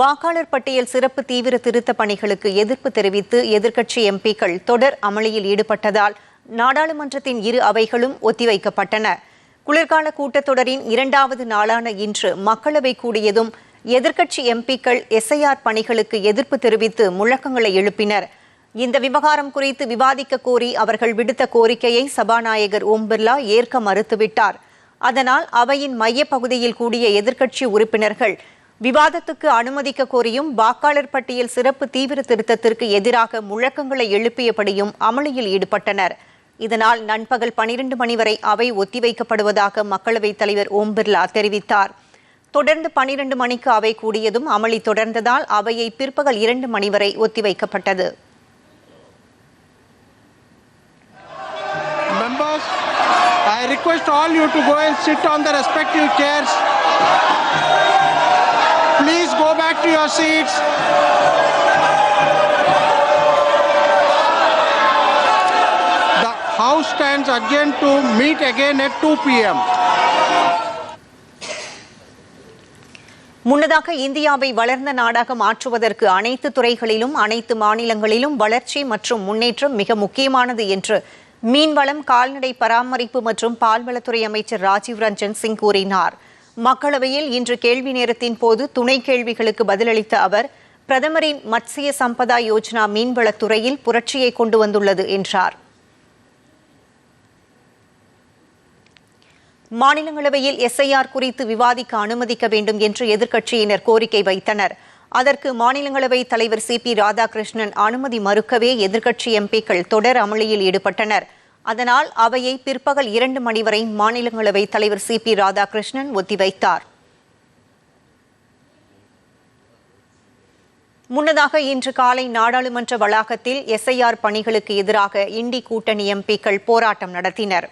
வாக்காளர் பட்டியல் சிறப்பு தீவிர திருத்த பணிகளுக்கு எதிர்ப்பு தெரிவித்து எதிர்க்கட்சி எம்பிக்கள் தொடர் அமளியில் ஈடுபட்டதால் நாடாளுமன்றத்தின் இரு அவைகளும் ஒத்திவைக்கப்பட்டன. குளிர்கால கூட்டத்தொடரின் இரண்டாவது நாளான இன்று மக்களவை கூடியதும் எதிர்க்கட்சி எம்பிக்கள் எஸ்ஐஆர் பணிகளுக்கு எதிர்ப்பு தெரிவித்து முழக்கங்களை எழுப்பினர். இந்த விவகாரம் குறித்து விவாதிக்க கோரி அவர்கள் விடுத்த கோரிக்கையை சபாநாயகர் ஓம் பிர்லா ஏற்க மறுத்துவிட்டார். அதனால் அவையின் மையப்பகுதியில் கூடிய எதிர்க்கட்சி உறுப்பினர்கள் விவாதத்துக்கு அனுமதிக்க கோரியும் வாக்காளர் பட்டியல் சிறப்பு தீவிர திருத்தத்திற்கு எதிராக முழக்கங்களை எழுப்பியபடியும் அமளியில் ஈடுபட்டனர். இதனால் நண்பகல் பனிரெண்டு மணி வரை அவை ஒத்திவைக்கப்படுவதாக மக்களவைத் தலைவர் ஓம் பிர்லா தெரிவித்தார். தொடர்ந்து பனிரெண்டு மணிக்கு அவை கூடியதும் அமளி தொடர்ந்ததால் அவையை பிற்பகல் இரண்டு மணி வரை ஒத்திவைக்கப்பட்டது. I request all you to go and sit on the respective chairs. To your seats. The House stands adjourned to meet again at 2 p.m. முன்னதாக இந்தியாவை வளர்ந்த நாடாக மாற்றுவதற்கு அனைத்து துறைகளிலும் அனைத்து மாநிலங்களிலும் வளர்ச்சி மற்றும் முன்னேற்றம் மிக முக்கியமானது என்று மீன்வளம் கால்நடை பராமரிப்பு மற்றும் பால்வளத்துறை அமைச்சர் ராஜீவ் ரஞ்சன் சிங் கூறினார் மக்களவையில் இன்று கேள்வி நேரத்தின் போது துணை கேள்விகளுக்கு பதிலளித்த அவர் பிரதமரின் மத்சிய சம்பதா யோஜனா மீன்வளத்துறையில் புரட்சியை கொண்டு வந்துள்ளது என்றார். மாநிலங்களவையில் எஸ்ஐஆர் குறித்து விவாதிக்க அனுமதிக்க வேண்டும் என்று எதிர்க்கட்சியினர் கோரிக்கை வைத்தனர். அதற்கு மாநிலங்களவை தலைவர் சி பி ராதாகிருஷ்ணன் அனுமதி மறுக்கவே எதிர்க்கட்சி எம்பிக்கள் தொடர் அமளியில் ஈடுபட்டனர். அதனால் அவையை பிற்பகல் இரண்டு மணி வரை மாநிலங்களவை தலைவர் சி பி ராதாகிருஷ்ணன் ஒத்திவைத்தார். முன்னதாக இன்று காலை நாடாளுமன்ற வளாகத்தில் எஸ்ஐஆர் பணிகளுக்கு எதிராக இண்டி கூட்டணி எம்பிக்கள் போராட்டம் நடத்தினர்.